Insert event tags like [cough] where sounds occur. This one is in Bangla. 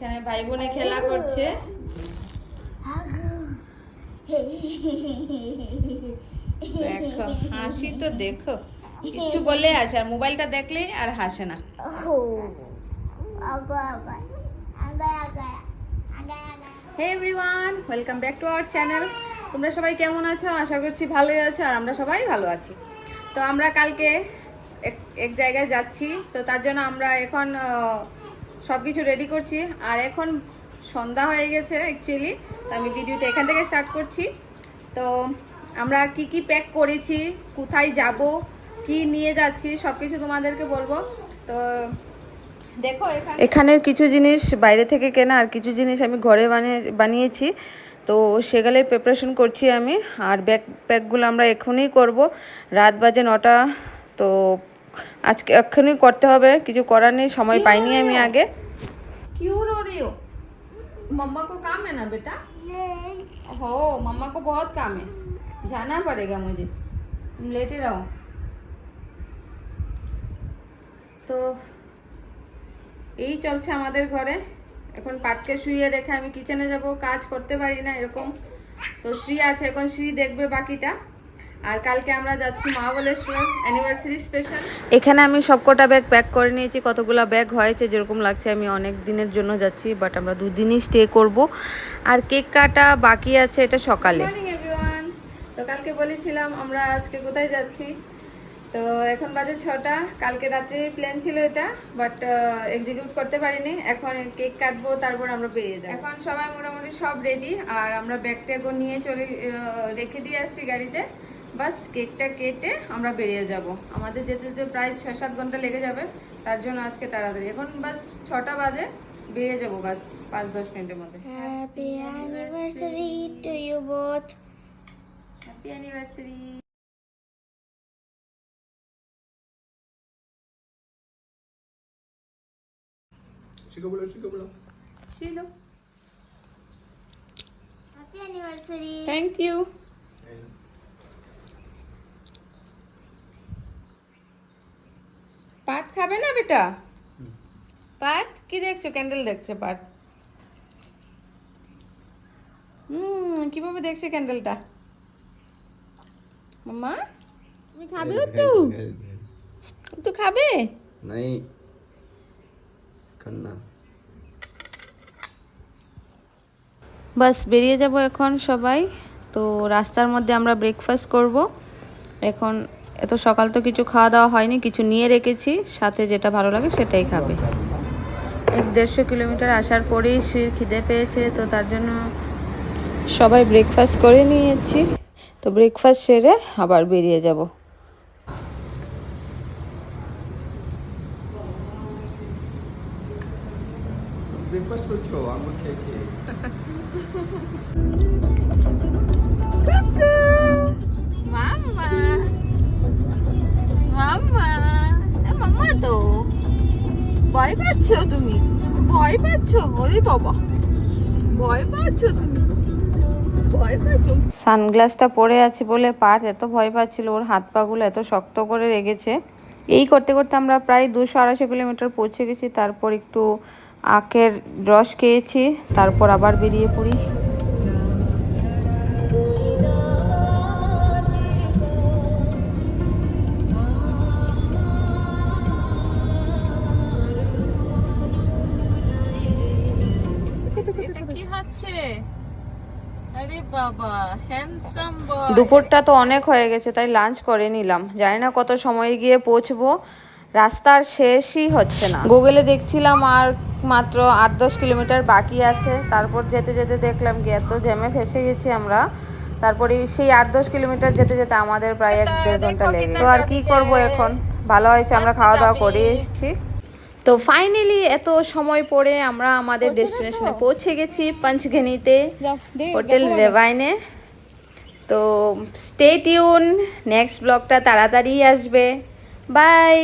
এখানে ভাই বোনে খেলা করছে। দেখো, হাসি তো দেখো। কিছু বলে আসে আর মোবাইলটা দেখলেই আর হাসে না। Hey everyone welcome back to our channel তোমরা সবাই কেমন আছো? আশা করছি ভালোই আছো, আর আমরা সবাই ভালো আছি। তো আমরা কালকে এক জায়গায় যাচ্ছি। তো তার জন্য আমরা এখন সব কিছু রেডি করছি। আর এখন সন্ধ্যা হয়ে গেছে অ্যাকচুয়ালি তো আমি ভিডিওটা এখান থেকে স্টার্ট করছি। তো আমরা কি কি প্যাক করেছি, কোথায় যাব, কি নিয়ে যাচ্ছি সব কিছু তোমাদেরকে বলব। তো দেখো এখানে এখানের কিছু জিনিস বাইরে থেকে কেনা, আর কিছু জিনিস আমি ঘরে বানিয়ে, বানিয়েছি। তো সেগুলোই প্রিপারেশন করছি আমি। আর ব্যাগ প্যাকগুলো আমরা এখনই করব। রাত বাজে নটা, তো আজকে এক্ষুনি করতে হবে কিছু করার নেই সময় পাইনি আমি আগে क्यों रो रही हो मम्मा को काम है ना बेटा हो मम्मा को बहुत काम है जाना पड़ेगा मुझे तुम लेटे रहो তো এই চলছে আমাদের ঘরে এখন পাটকে শুয়ে রেখে আমি কিচেনে যাব কাজ করতে পারি না এরকম তো শ্রী আছে এখন শ্রী দেখবে বাকিটা আর কালকে আমরা যাচ্ছি মহাবলেশ্বর অ্যানিভার্সারি স্পেশাল এখানে আমি সবকটা ব্যাগ প্যাক করে নিয়েছি কতগুলো ব্যাগ হয়েছে যেরকম লাগছে আমি অনেক দিনের জন্য যাচ্ছি বাট আমরা দুদিনই স্টে করব। আর কেক কাটা বাকি আছে এটা সকালে। তো কালকে বলেছিলাম আমরা আজকে কোথায় যাচ্ছি। তো এখন বাজে ছটা কালকে রাত্রে প্ল্যান ছিল এটা বাট এক্সিকিউট করতে পারিনি। এখন কেক কাটবো তারপর আমরা বেরিয়ে যাব। এখন সবাই মোটামুটি সব রেডি আর আমরা ব্যাগ ট্যাগও নিয়ে চলে রেখে দিয়ে আসছি গাড়িতে। বাস কেকটা কেটে আমরা বেরিয়ে যাব। আমাদের যেতে যেতে প্রায় ছয় সাত ঘণ্টা লেগে যাবে তার জন্য আজকে তাড়াতাড়ি। এখন বাস ছটা বাজে বেরিয়ে যাব বাস পাঁচ দশ মিনিটের মধ্যে। Happy anniversary to you both. Happy anniversary. Thank you পাত খাবে না বেটা? পার্থ? কি দেখছ? ক্যান্ডেল দেখছে পার্থ। হুম কীভাবে দেখছে ক্যান্ডেলটা? মামা তুমি খাবে তো তো খাবে? নাই। খান্না। বাস বেরিয়ে যাব এখন সবাই। তো রাস্তার মধ্যে আমরা ব্রেকফাস্ট করব। এখন এত সকাল তো কিছু খাওয়া দাওয়া হয়নি কিছু নিয়ে রেখেছি সাথে যেটা ভালো লাগে সেটাই খাবে। এক দেড়শো কিলোমিটার আসার পরেই সে খিদে পেয়েছে তো তার জন্য সবাই ব্রেকফাস্ট করে নিয়েছি। তো ব্রেকফাস্ট সেরে আবার বেরিয়ে যাব। ব্রেকফাস্ট করছ? খেয়ে খেয়ে। [laughs] ভয় পাচ্ছ তুমি? ভয় পাচ্ছ? বাবা। ভয় পাচ্ছ তুমি? সানগ্লাসটা পরে আছি বলে পার্থ এত ভয় পাচ্ছিল, ওর হাত পাগুলো এত শক্ত করে রেগেছে। এই করতে করতে আমরা প্রায় দুশো আড়াইশো কিলোমিটার পৌঁছে গেছি, তারপর একটু আখের রস খেয়েছি, তারপর আবার বেরিয়ে পড়ি। আরে বাবা হ্যান্ডসাম বয় দুপুরটা তো অনেক হয়ে গেছে তাই লাঞ্চ করে নিলাম। জানি না কত সময় গিয়ে পৌঁছবো রাস্তার শেষই হচ্ছে না। গুগলে দেখছিলাম আর মাত্র আট দশ কিলোমিটার বাকি আছে। তারপর যেতে যেতে দেখলাম কি এত জ্যামে ফেসে গেছি আমরা। তারপরে সেই আট দশ কিলোমিটার যেতে যেতে আমাদের প্রায় এক দেড় ঘণ্টা লেগে তো আর কি করব এখন? ভালো হয়েছে আমরা খাওয়া দাওয়া করে এসেছি। তো ফাইনালি এত সময় পরে আমরা আমাদের ডেস্টিনেশনে পৌঁছে গেছি পঞ্চগেনিতে হোটেল রেভাইনে। তো স্টে টিউন নেক্সট ব্লগটা তাড়াতাড়ি আসবে। বাই